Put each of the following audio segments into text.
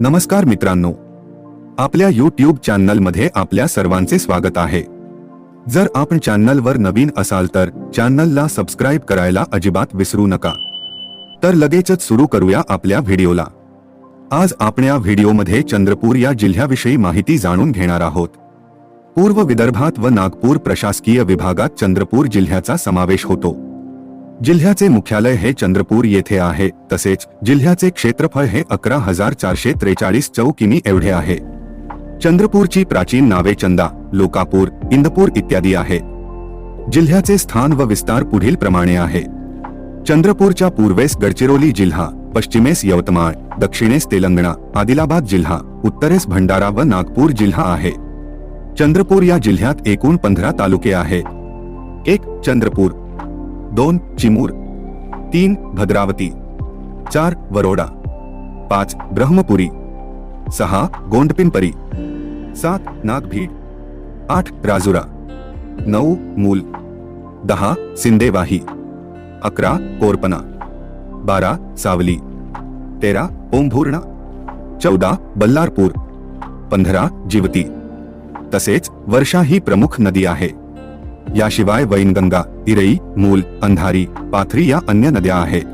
नमस्कार मित्रांनो. आपल्या यूट्यूब चॅनलमध्ये आपल्या सर्वांचे स्वागत आहे. जर आपण चॅनलवर नवीन असाल तर चॅनलला सबस्क्राईब करायला अजिबात विसरू नका. तर लगेचच सुरू करूया आपल्या व्हिडिओला. आज आपण या व्हिडिओमध्ये चंद्रपूर या जिल्ह्याविषयी माहिती जाणून घेणार आहोत. पूर्व विदर्भात व नागपूर प्रशासकीय विभागात चंद्रपूर जिल्ह्याचा समावेश होतो. जिल्ह्याचे मुख्यालय हे चंद्रपूर येथे आहे. तसेच जिल्ह्याचे क्षेत्रफळ हे अकरा हज़ार चारशे त्रेचाळीस चौकिमी एवढे आहे. चंद्रपूरची प्राचीन नावे चंदा, लोकापूर, इंदपूर इत्यादी आहे. जिल्ह्याचे स्थान व विस्तार पुढील प्रमाणे आहे. चंद्रपूरच्या पूर्वेस गडचिरोली जिल्हा, पश्चिमेस यवतमाळ, दक्षिणेस तेलंगणा, आदिलाबाद जिल्हा, उत्तरेस भंडारा व नागपूर जिल्हा आहे. चंद्रपूर या जिल्ह्यात एकूण पंधरा तालुके आहेत एक, चंद्रपूर. दोन चिमूर, तीन भद्रावती, चार वरोडा, पाच ब्रह्मपुरी, सहा गोंडपिंपरी, सात नागभीड, आठ राजुरा, नऊ मूल, दहा सिंदेवाही, अकरा कोरपना, बारा सावली, तेरा ओंभुर्णा, चौदा बल्लारपूर, पंधरा जिवती. तसेच वर्षा ही प्रमुख नदी आहे. याशिवाय वैनगंगा इरई मूल अंधारी पाथरी या अन्य नद्या आहेत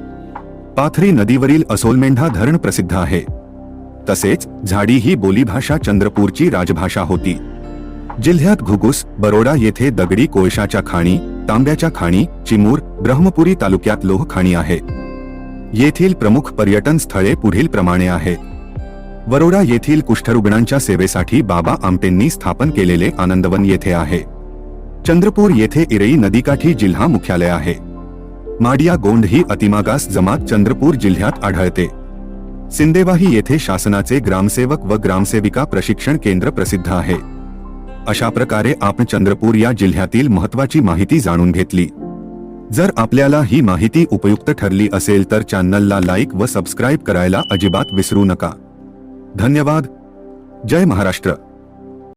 पाथरी नदीवरील असोलमेंढा धरण प्रसिद्ध आहे. तसेच झाडी ही बोलीभाषा चंद्रपूरची राजभाषा होती. जिल्ह्यात घुगुस बरोडा येथे दगडी कोळशाच्या खाणी तांब्याच्या खाणी चिमूर ब्रह्मपुरी तालुक्यात लोह खाणी आहे. येथील प्रमुख पर्यटन स्थळे पुढील प्रमाणे आहेत वरोडा येथील कुष्ठरुग्णांच्या सेवेसाठी बाबा आमटेंनी स्थापन केलेले आनंदवन येथे आहे. चंद्रपूर येथे इरई नदीकाठी जिल्हा मुख्यालय आहे. माडिया गोंड ही अतिमागास जमात चंद्रपूर जिल्ह्यात आढळते. सिंदेवाही येथे शासनाचे ग्रामसेवक व ग्रामसेविका प्रशिक्षण केंद्र प्रसिद्ध आहे. अशा प्रकारे आपण चंद्रपूर या जिल्ह्यातील महत्वाची माहिती जाणून घेतली. जर आपल्याला ही माहिती उपयुक्त ठरली असेल तर चॅनलला लाईक व सबस्क्राईब करायला अजिबात विसरू नका. धन्यवाद. जय महाराष्ट्र.